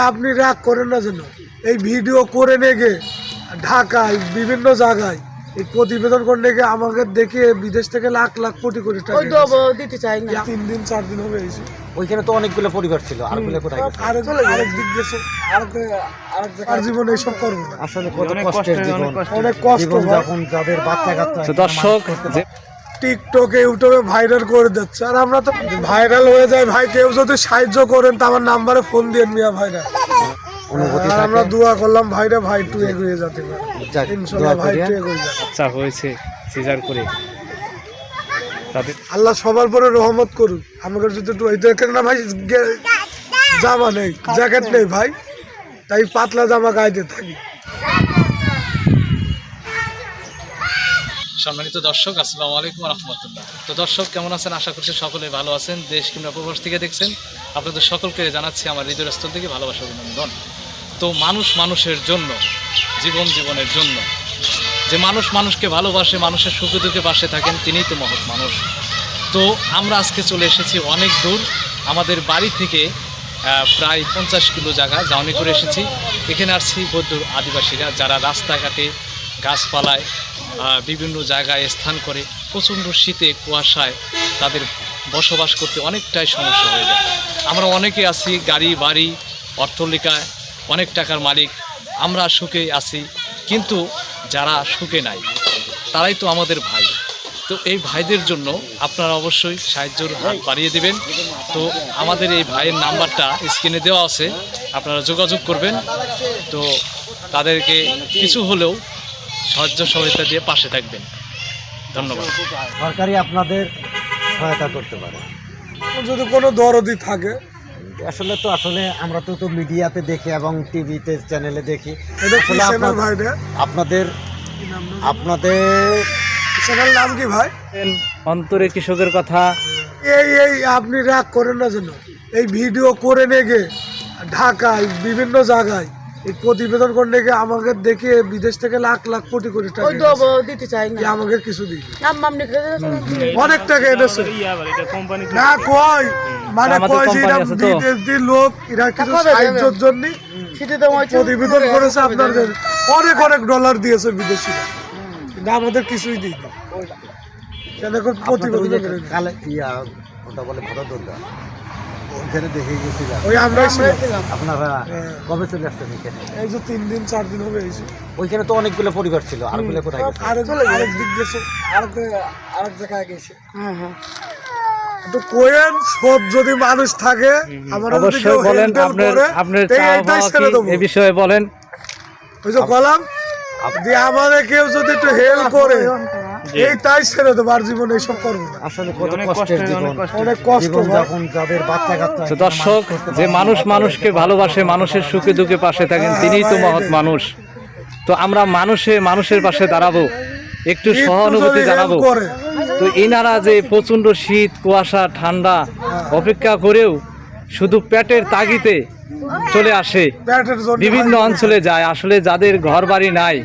আপনি রাগ করেন না যেন। এই ভিডিও করে নেগে ঢাকায় বিভিন্ন জায়গায় এই প্রতিবেদন করে নেগে আমাকে দেখে বিদেশ থেকে লাখ লাখ কোটি কোটি টাকা ওই তো ব- দিতে চাই না। তিন দিন চার দিন হবে এসে ওইখানে তো অনেকগুলো পরিবার ছিল আরগুলো কোথায় গেছে? আরেক আরেক দিক গেছে। আর জীবনে এইসব করব আসলে কত কষ্টের জীবন অনেক কষ্ট। যাদের বাচ্চা কাচ্চা দর্শক যে টিকটকে ইউটিউবে ভাইরাল করে দিচ্ছে। আর আমরা তো ভাইরাল হয়ে যায় ভাই কেউ যদি সাহায্য করেন তো আমার নাম্বারে ফোন দিয়ে মিয়া ভাইরা। আর আমরা দোয়া করলাম ভাইরা ভাই একটু এগিয়ে যেতে পারে ইনশাল্লাহ ভাই একটু। এগিয়ে যাবে বাচ্চা হয়েছে। সিজার করে। আল্লাহ সবার পরে রহমত করুক। আমাকে যদি একটু এই দেখেন না ভাই জামা নেই জ্যাকেট নেই ভাই তাই পাতলা জামা গাইতে থাকি। সম্মানিত দর্শক, আসসালামু আলাইকুম রহমতুল্লাহ তো দর্শক, কেমন আছেন? আশা করছি সকলে ভালো আছেন, দেশ কিংবা প্রবাস থেকে দেখছেন। আপনাদের সকলকে জানাচ্ছি আমার হৃদয়ের স্থল থেকে ভালোবাসা অভিনন্দন। তো মানুষ মানুষের জন্য, জীবন জীবনের জন্য। যে মানুষ মানুষকে ভালোবাসে, মানুষের সুখে দুঃখে পাশে থাকেন, তিনিই তো মহৎ মানুষ। তো আমরা আজকে চলে এসেছি অনেক দূর। আমাদের বাড়ি থেকে প্রায় পঞ্চাশ কিলো জায়গা জাউনি করে এসেছি। এখানে আসছি বৌদ্ধ আদিবাসীরা, যারা রাস্তাঘাটে গাছপালায় বিভিন্ন জায়গায় স্থান করে প্রচণ্ড শীতে, কুয়াশায় তাদের বসবাস করতে অনেকটাই সমস্যা হয়ে যায়। আমরা অনেকে আছি, গাড়ি, বাড়ি অর্থলিকায় অনেক টাকার মালিক, আমরা সুখে আছি, কিন্তু যারা সুখে নাই, তারাই তো আমাদের ভাই। তো এই ভাইদের জন্য আপনারা অবশ্যই সাহায্যের হাত বাড়িয়ে দেবেন। তো আমাদের এই ভাইয়ের নাম্বারটা স্ক্রিনে দেওয়া আছে, আপনারা যোগাযোগ করবেন। তো তাদেরকে কিছু হলেও সাহায্য সহায়তা দিয়ে পাশে থাকবেন। ধন্যবাদ। সরকারি আপনাদের সহায়তা করতে পারে। যদি কোনো দরদি থাকে। আসলে তো আসলে আমরা তো তো মিডিয়াতে দেখি এবং টিভিতে চ্যানেলে দেখি। আপনাদের আপনাদের চ্যানেল নাম কি ভাই? অন্তরে কৃষকের কথা। এই এই আপনি রাগ করেন না যেন। এই ভিডিও করে নেগে। ঢাকায় বিভিন্ন জায়গায়। এই প্রতিবেদন করলে নেগে আমাকে দেখে বিদেশ থেকে লাখ লাখ কোটি কোটি টাকা ওই তো দিতে চাই না। কি আমাকে কিছু দিই নাম মাম লিখে অনেক টাকা এনেছে। না কয়? মানে কয় যে এরা আছে তো। লোক এরা কিছু সাহায্যের জন্য প্রতিবেদন করেছে আপনাদের। অনেক অনেক ডলার দিয়েছে বিদেশিরা। কিন্তু আমাদের কিছুই দিই এখন আপনাদের প্রতিবেদন করে না। ইয়া ওটা বলে ভরা দুর্গা ওইখানে দেখে গেছিলাম। ওই আমরাই ছিলাম। আপনারা হ্যাঁ। কবে চলে আসছেন এখানে? এই যে তিন দিন চার দিন হবে এই ওইখানে তো অনেকগুলো পরিবার ছিল। আরগুলো কোথায় গেছে? আরেক আরেক দিক গেছে। আরেক আরেক জায়গায় গেছে। হ্যাঁ হ্যাঁ। তো কোয়েন সব যদি মানুষ থাকে আমরা অবশ্যই বলেন আপনার আপনার বিষয়ে বলেন। ওই যে বললাম যে আমাদের কেউ যদি একটু হেল্প করে। ছেড়ে দেবো আর জীবনে এইসব করব না। আসলে কত কষ্টের জীবন। অনেক কষ্ট যখন যাদের বাচ্চা কাচ্চা দর্শক যে মানুষ মানুষকে ভালোবাসে মানুষের সুখে দুঃখে পাশে থাকেন তিনিই তো মহৎ মানুষ। তো আমরা মানুষে মানুষের পাশে দাঁড়াবো একটু সহানুভূতি জানাব। তো এনারা যে প্রচণ্ড শীত কুয়াশা ঠান্ডা অপেক্ষা করেও শুধু পেটের তাগিতে চলে আসে। বিভিন্ন অঞ্চলে যায়। আসলে যাদের ঘর বাড়ি নাই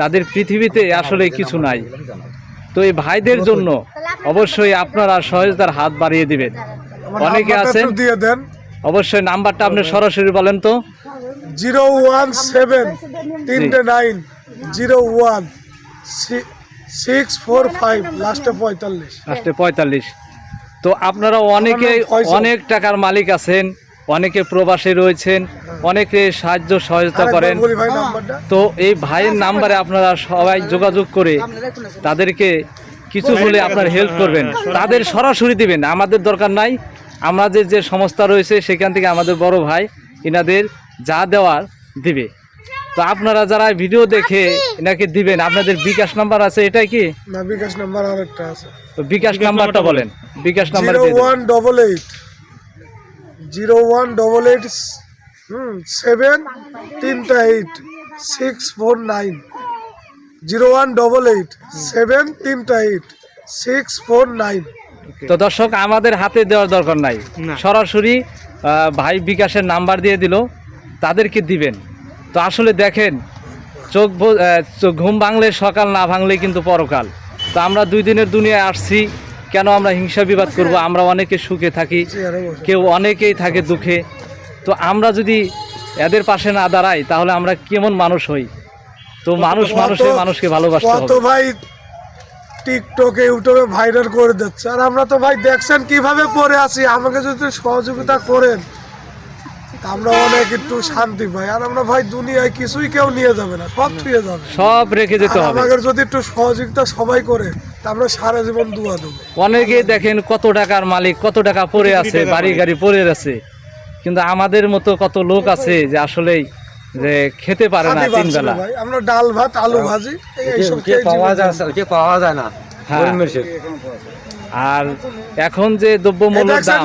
তাদের পৃথিবীতে আসলে কিছু নাই। তো এই ভাইদের জন্য অবশ্যই আপনারা সহজতার হাত বাড়িয়ে দিবেন। অনেকে আছেন? দিয়ে দেন। অবশ্যই নাম্বারটা আপনি সরাসরি বলেন তো। জিরো ওয়ান সেভেন তিনটে nine zero one six four five লাস্টে পঁয়তাল্লিশ। লাস্টে পঁয়তাল্লিশ। তো আপনারা অনেকে। অনেক টাকার মালিক আছেন। অনেকে প্রবাসে রয়েছেন অনেকে সাহায্য সহযোগিতা করেন। তো এই ভাইয়ের নাম্বারে আপনারা সবাই যোগাযোগ করে তাদেরকে কিছু হলে আপনার হেল্প করবেন। তাদের সরাসরি দিবেন আমাদের দরকার নাই। আমাদের যে সংস্থা রয়েছে সেখান থেকে আমাদের বড় ভাই এনাদের যা দেওয়ার দিবে। তো আপনারা যারা ভিডিও দেখে এনাকে দিবেন আপনাদের বিকাশ নাম্বার আছে এটাই কি? না বিকাশ নাম্বার আরেকটা আছে। তো বিকাশ নাম্বারটা বলেন। BKash number zero one double eight. Zero one double eight hmm seven তিনটা eight six four nine. Zero one double eight seven তিনটা এইট সিক্স ফোর নাইন। তো দর্শক আমাদের হাতে দেওয়ার দরকার নাই। সরাসরি ভাই বিকাশের নাম্বার দিয়ে দিল তাদেরকে দিবেন। তো আসলে দেখেন চোখ ভ- আহ, চোখ ঘুম ভাঙলে সকাল না ভাঙলে কিন্তু পরকাল। তো আমরা দুই দিনের দুনিয়ায় আসছি কেন আমরা হিংসা বিবাদ করব? আমরা অনেকে সুখে থাকি কেউ অনেকেই থাকে দুঃখে। তো আমরা যদি এদের পাশে না দাঁড়াই তাহলে আমরা কেমন মানুষ হই? তো মানুষ মানুষের মানুষকে ভালোবাসতে হবে। ভাই টিকটকে ইউটিউবে ভাইরাল করে দিচ্ছে। আর আমরা তো ভাই দেখছেন কীভাবে পড়ে আছি? আমাকে যদি সহযোগিতা করেন। আমরা অনেক একটু শান্তি পাই। আর আমরা ভাই দুনিয়ায় কিছুই কেউ নিয়ে যাবে না সব ছুঁয়ে যাবে। সব রেখে যেতে হবে। আমাদের যদি একটু সহযোগিতা সবাই করে আমরা সারা জীবন দুয়া দেবো। অনেকে দেখেন কত টাকার মালিক কত টাকা পড়ে আছে বাড়ি গাড়ি পড়ে আছে। কিন্তু আমাদের মতো কত লোক আছে যে আসলেই যে খেতে পারে না তিন বেলা ভাই। আমরা ডাল ভাত আলু ভাজি এইসব পাওয়া যায় পাওয়া যায় না হ্যাঁ। আর এখন যে এই দ্রব্যমূল্যের দাম।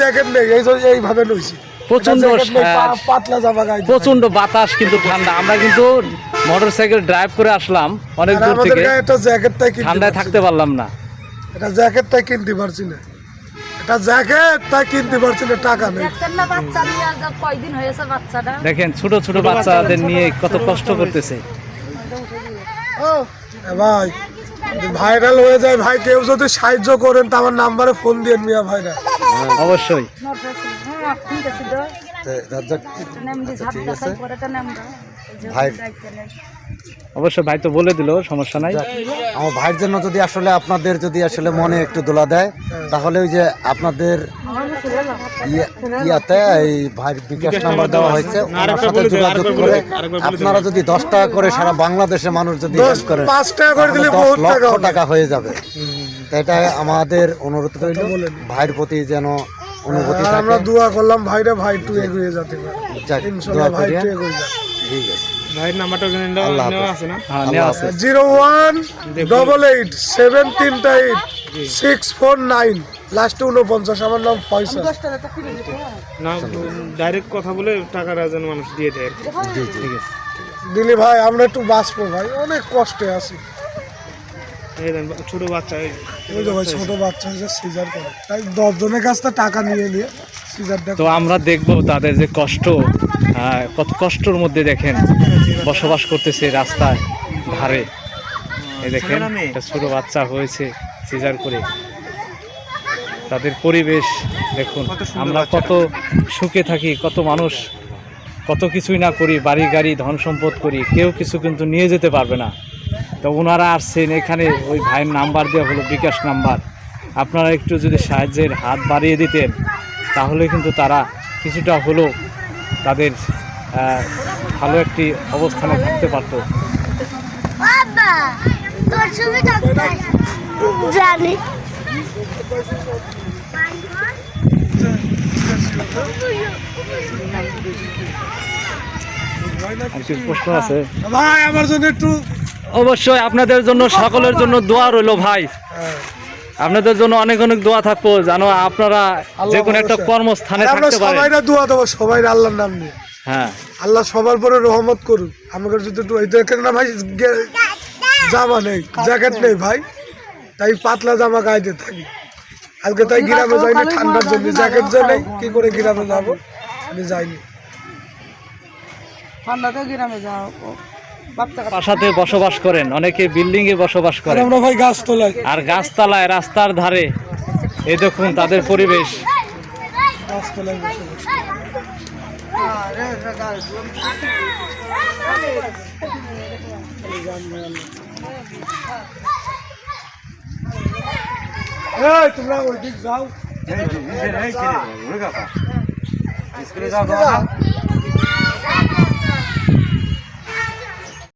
জ্যাকেট নেই এই এইভাবে নইছি প্রচণ্ড পাতলা জামা গায়ে প্রচণ্ড বাতাস কিন্তু ঠান্ডা। আমরা কিন্তু মোটরসাইকেল ড্রাইভ করে আসলাম অনেক দূর থেকে। গায়ে জ্যাকেটটাই ঠান্ডায় থাকতে পারলাম না। এটা জ্যাকেটটাই কিনতে পারছি না। এটা জ্যাকেট তাই কিনতে পারছি না টাকা নেই। দেখছেন না বাচ্চা নিয়ে আর যা কয়দিন হয়েছে বাচ্চাটা? দেখেন ছোট ছোট বাচ্চাদের নিয়ে কত কষ্ট করতেছে। এ ভাই। ভাইরাল হয়ে যায় ভাই কেউ যদি সাহায্য করেন তো আমার নাম্বারে ফোন দিয়ে মিয়া ভাইরা। অবশ্যই। হ্যাঁ ঠিক আছে। ভাই অবশ্যই ভাই তো বলে দিল সমস্যা নাই। আমার ভাইয়ের জন্য যদি আসলে আপনাদের যদি আসলে মনে একটু দোলা দেয় তাহলে ওই যে আপনাদের ইয়াতে এই ভাইয়ের বিকাশ নাম্বার দেওয়া হয়েছে। ওনার সাথে যোগাযোগ করে আপনারা যদি দশ টাকা করে সারা বাংলাদেশের মানুষ যদি পাঁচ টাকা করে দিলে লক্ষ টাকা হয়ে যাবে। এটা আমাদের অনুরোধ রইল ভাইয়ের প্রতি যেন অনুভূতি আমরা দোয়া করলাম ভাইরা ভাই একটু এগিয়ে যেতে পারে। যাক, দোয়া ভাই করি, একটু? এগিয়ে যাবে ঠিক আছে। ভাইয়ের নাম্বারটা ওখানে নেওয়া আছে না? হ্যাঁ নেওয়া আছে zero one double eight seven তিনটা এইট। Six four nine. লাস্টে উনপঞ্চাশ আমার নাম ফয়সাল। না ডাইরেক্ট কথা বলে টাকাটা যেন মানুষ দিয়ে দেয় দিলি ভাই আমরা একটু বাঁচবো ভাই অনেক কষ্টে আছি। এই ছোট বাচ্চা এই যে ভাই ছোট বাচ্চা যে সিজার করে। তাই দশ জনের কাছ থেকে টাকা নিয়ে নিয়ে সিজারটা তো আমরা দেখব তাদের যে কষ্ট কত কষ্টর মধ্যে দেখেন বসবাস করতেছে রাস্তায় ধারে। এই দেখেন একটা ছোট বাচ্চা হয়েছে। সিজার করে তাদের পরিবেশ দেখুন আমরা কত সুখে থাকি কত মানুষ কত কিছুই না করি বাড়ি গাড়ি ধন সম্পদ করি কেউ কিছু কিন্তু নিয়ে যেতে পারবে না। তো ওনারা আসছেন এখানে ওই ভাইয়ের নাম্বার দেওয়া হলো বিকাশ নাম্বার। আপনারা একটু যদি সাহায্যের হাত বাড়িয়ে দিতেন তাহলে কিন্তু তারা কিছুটা হলেও তাদের ভালো একটি অবস্থানে থাকতে পারতো। জানি। প্রশ্ন আছে। ভাই আমার জন্য একটু অবশ্যই আপনাদের জন্য সকলের জন্য দোয়া রইল ভাই। হ্যাঁ, আপনাদের জন্য অনেক অনেক দোয়া থাকব জানো আপনারা যে কোনো একটা। কর্মস্থানে আর আমরা থাকতে পারেন। সবাইরা দোয়া দেবো সবাই আল্লাহর নাম নিয়ে। হ্যাঁ। আল্লাহ সবার পরে রহমত করুন আমাকে যদি একটু এই দেখেন না ভাই জামা নেই জ্যাকেট নেই ভাই। তাই পাতলা জামা গায়ে থাকি আজকে তাই গ্রামে যাইনি ঠান্ডার জন্য জ্যাকেট যে নেই কি করে গ্রামে যাব আমি যাইনি ঠান্ডাতে গ্রামে যাও বাসাতে বসবাস করেন অনেকে বিল্ডিং এ বসবাস করেন আমরা ভাই গাছ তোলাই আর গাছতলায় রাস্তার ধারে এই দেখুন তাদের পরিবেশ গাছ তোলাই এই তোমরা ওই দিক যাও